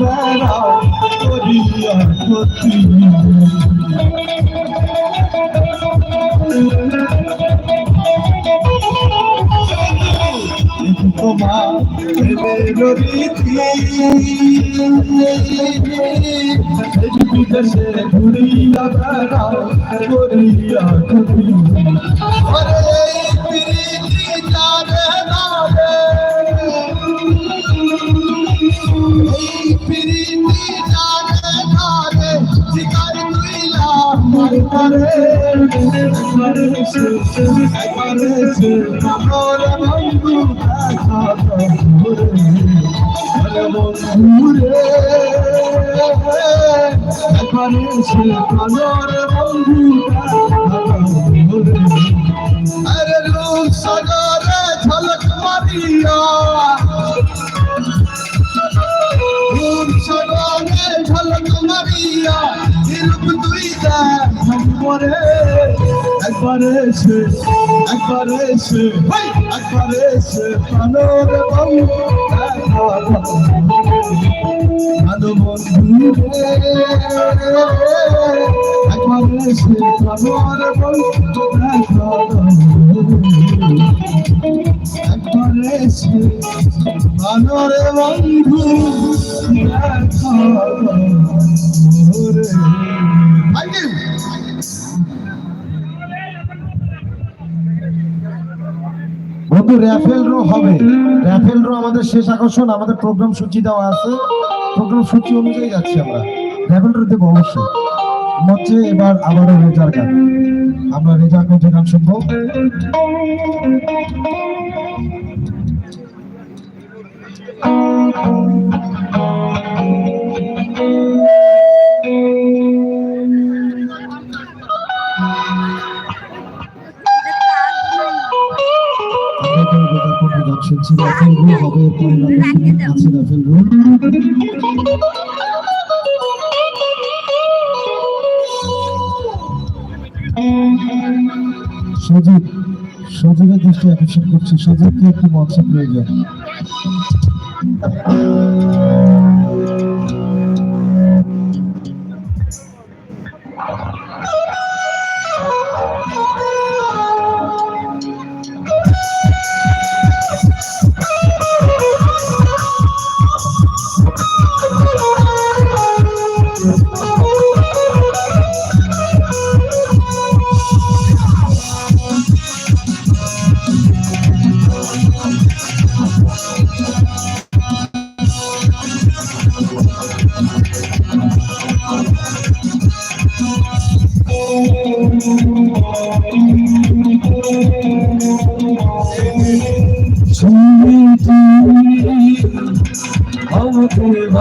বেড়াও করিয়া ক্ষতি তোমার বিদেশে ঘুরিয়া ক্ষতি আরে রূপ সাগরে ঝলক মারিয়া রূপ সাগরে ঝলক মারিয়া রূপ দুই একবারে একবারে সে একবারে সে একবারে সে প্রাণের দেখা ভালো বন্ধু একবারে সে প্রাণের দেখা একবারে সে প্রাণের বন্ধু দেখা Thank you. বন্ধু র্যাফেল রো হবে। র্যাফেল রো আমাদের শেষ আকর্ষণ, আমাদের প্রোগ্রাম সূচি দেওয়া আছে। প্রোগ্রাম সূচি অনুযায়ী যাচ্ছি আমরা। র্যাফেল রো দেবো অবশ্যই। মঞ্চে এবার আবারও রেজার গান। আমরা রেজার মধ্যে গান শুনব। আমরা র্যাফেল রো হবে আছে র্যাফেল রো সজীব সজীবের দৃষ্টি আকর্ষণ করছি সজীবকে একটু মঞ্চে প্রয়োজন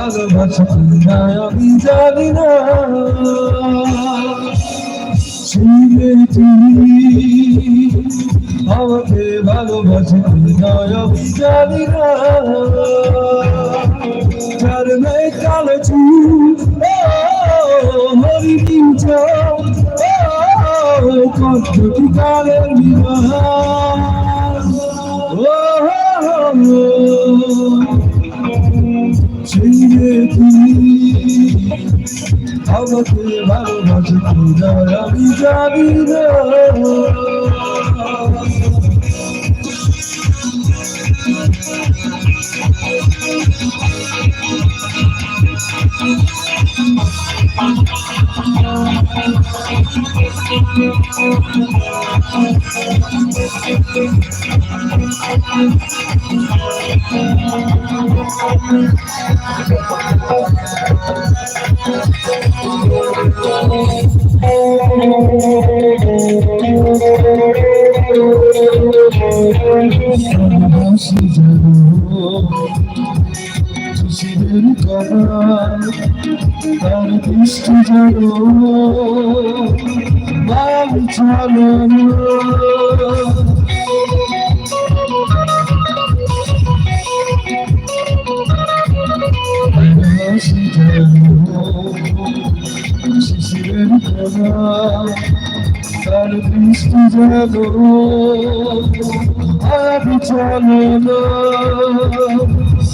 ভালোবাসা না আমি জানি না শুনে তুমি আমাকে ভালোবাসা না আমি জানি না। যার নেই কালে কালের বিবাহ আমাকে ভালোবাসে না আমি জানি না ভালোবাসি জানো খুশিদের কামান তার দৃষ্টি জানো বাড়ি চলো শিশিরের তার দৃষ্টি জানো চলো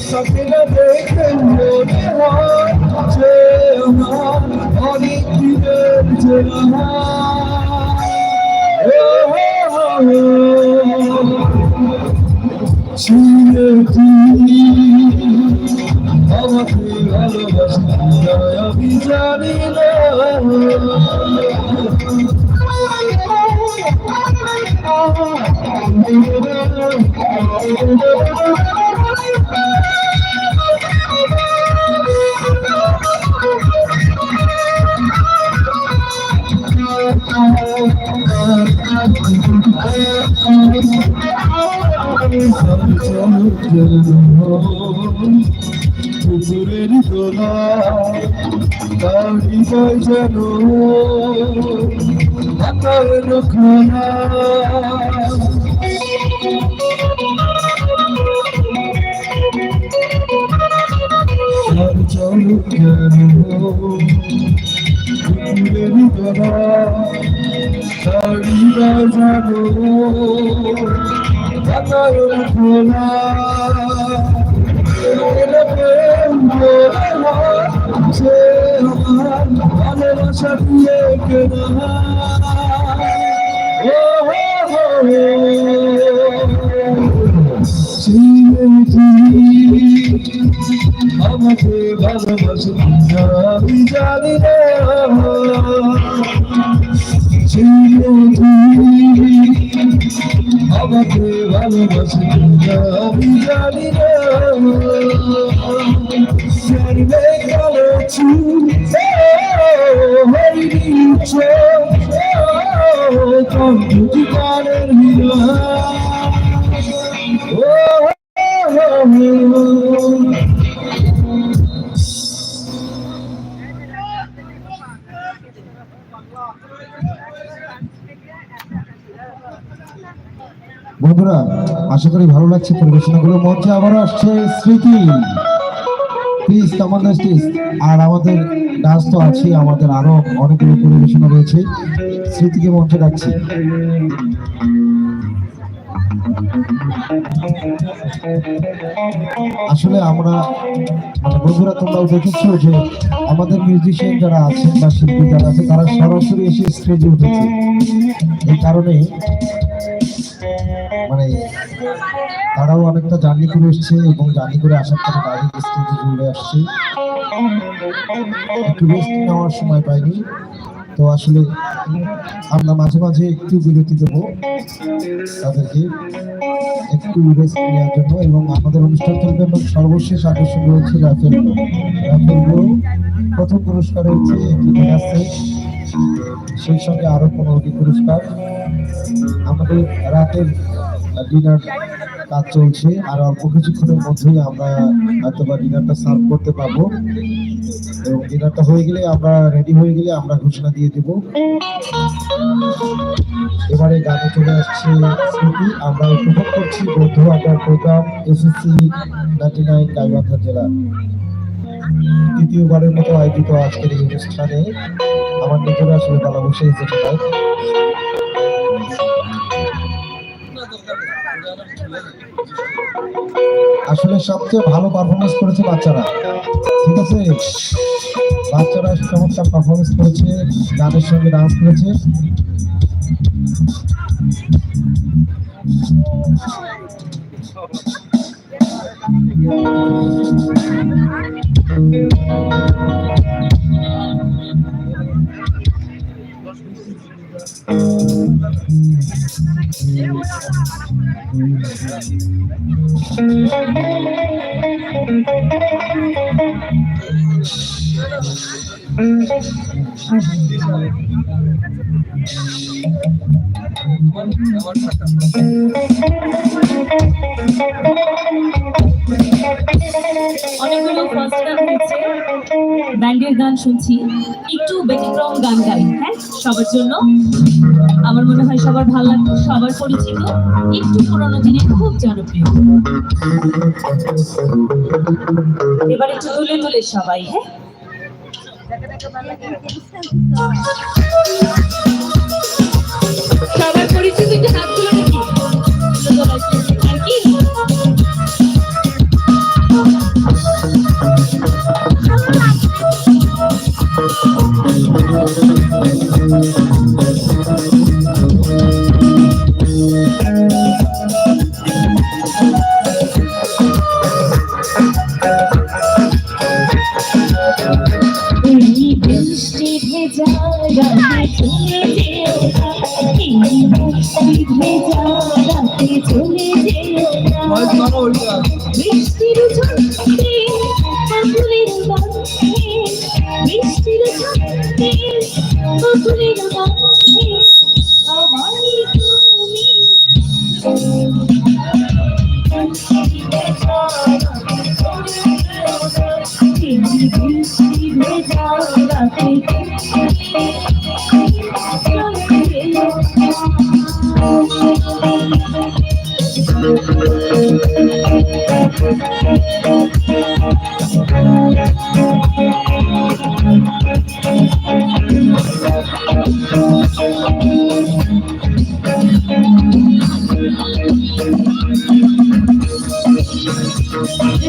না সকিনা দেখে মনে হয় অনেক দিনের চেনা ছিলেছি আমাকে ভালোবাসি আমি জানি না। পুকুরের তোলা তারি গাই যেন। আকার খানা চল ভালোবাসা দিয়ে কেনা আমাকে ভালোবাসি জানি না আমাকে ভালোবাসি আমি জানি না জানলে কালো চুল হরিণী চোখ কম্পিউটি কানের বন্ধুরা, আশা করি ভালো লাগছে পরিবেশনাগুলো। মঞ্চে আবারও আসছে স্মৃতি। প্লিজ আমাদের আর আমাদের ডান্স তো আছে আমাদের আরও অনেকগুলো পরিবেশনা রয়েছে। স্মৃতিকে মঞ্চে ডাকছি। আসলে আমরা মানে বন্ধুরা, তোমরাও দেখেছ যে আমাদের মিউজিশিয়ান যারা আছেন বা শিল্পী যারা আছে তারা সরাসরি এসে স্টেজে উঠেছে। এই কারণে মানে তারাও অনেকটা জার্নি করে এসছে এবং জার্নি করে আসার পরে ডাইরেক্ট স্টেজে চলে আসছে। একটু রেস্ট নেওয়ার সময় পাইনি। তো আসলে আমরা মাঝে মাঝে একটু বিরতি দেবো তাদেরকে, একটু রেস্ট নেওয়ার জন্য এবং আমাদের অনুষ্ঠান চলবে এবং সর্বশেষ আকর্ষণ রয়েছে রাফেল রাফেল প্রথম পুরস্কার হচ্ছে আছে সেই সঙ্গে আরও পনেরোটি পুরস্কার। আমাদের রাতের ডিনার কাজ চলছে। আর অল্প কিছুক্ষণের মধ্যেই আমরা হয়তো ডিনারটা সার্ভ করতে পারব। এবং ডিনারটা হয়ে গেলে আমরা রেডি হয়ে গেলে আমরা ঘোষণা দিয়ে দেব। এবারে গানে চলে আসছে স্মৃতি। আমরা উপভোগ করছি বৌদ্ধ আড্ডার programme SSC ninety nine Gaibandha জেলা। দ্বিতীয়বারের মতো আয়োজিত আজকের এই অনুষ্ঠানে আমার নিজের আসলে গলা বসে এসেছে। আসলে সবচেয়ে ভালো পারফরমেন্স করেছে বাচ্চারা। ঠিক আছে? বাচ্চারা চমৎকার পারফরমেন্স করেছে, গানের সঙ্গে ডান্স করেছে। অনেকগুলো ফার্স্ট গান শুনছি। একটু ব্যতিক্রম গান গাই হ্যাঁ? সবার জন্য। আমার মনে হয় সবার ভালো লাগবে সবার পরিচিত একটু পুরোনো দিনের খুব জনপ্রিয়। এবার একটু তুলে তুলে সবাই হ্যাঁ? সবার পরিচিত হাত তুলে নাকি আর কি? I'm sorry.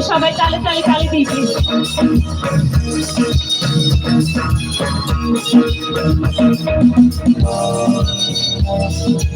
সবাই তালে তালে তালে দিয়েছি Música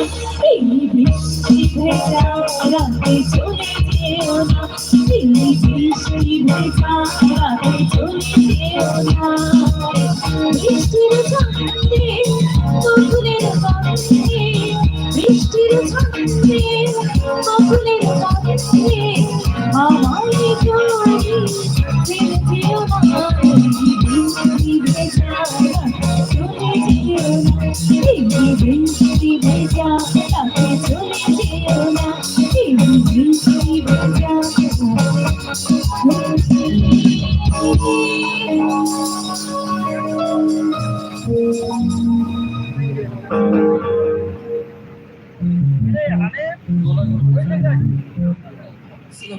বৃষ্টি ভেজা রাতে চলে যেও না বৃষ্টি ভেজা রাতে চলে যেও না বৃষ্টির ছন্দে বকুলের গন্ধে বৃষ্টির ছন্দে বকুলের গন্ধে আমায় জড়ি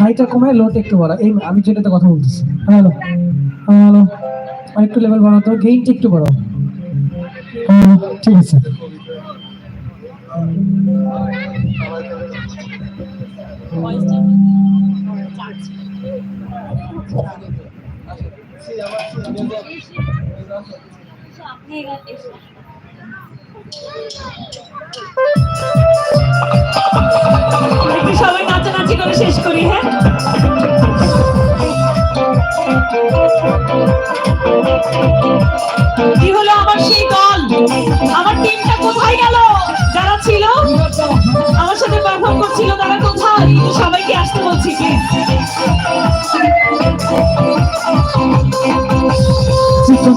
হাইটা কমায় লোটা একটু বাড়াও এই, আমি যেটাতে কথা বলতেছি। হ্যালো হ্যালো আরেকটু লেভেল বাড়াও তো গেইনটা একটু বাড়াও। ঠিক আছে। একটু সবাই নাচানাচি করে শেষ করি হ্যাঁ?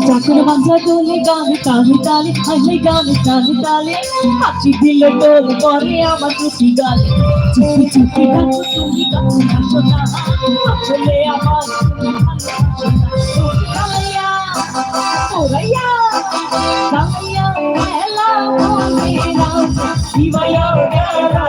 ঠাকুর মাঝা দোলে গানে তালে তালে হাসে গানে তালে তালে হাসি দিল টোল করে আমার খুশি গালে চুপি চুপি ডাকো তুমি কাছে আসো না আসলে আমার ওরাইয়া ওরাইয়া মেলা মেলা শিবায়া মেলা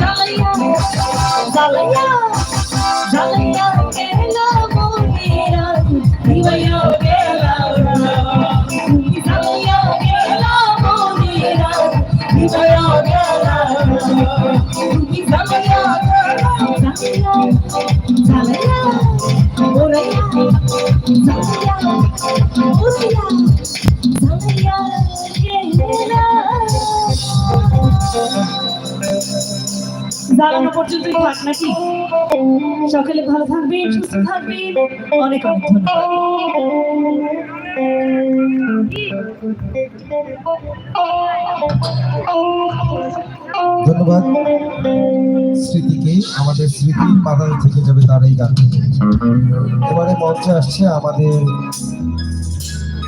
Zalaya, Zalaya, Zalaya, Zalaya, দাঁড়ানো পর্যন্ত থাক নাকি? সকালে ভালো থাকবেন সুস্থ থাকবেন। অনেক অনেক ধন্যবাদ। ধন্যবাদ। স্মৃতিকে আমাদের স্মৃতির পাতায় থেকে যাবে তার এই গান এবারে মঞ্চে আসছে আমাদের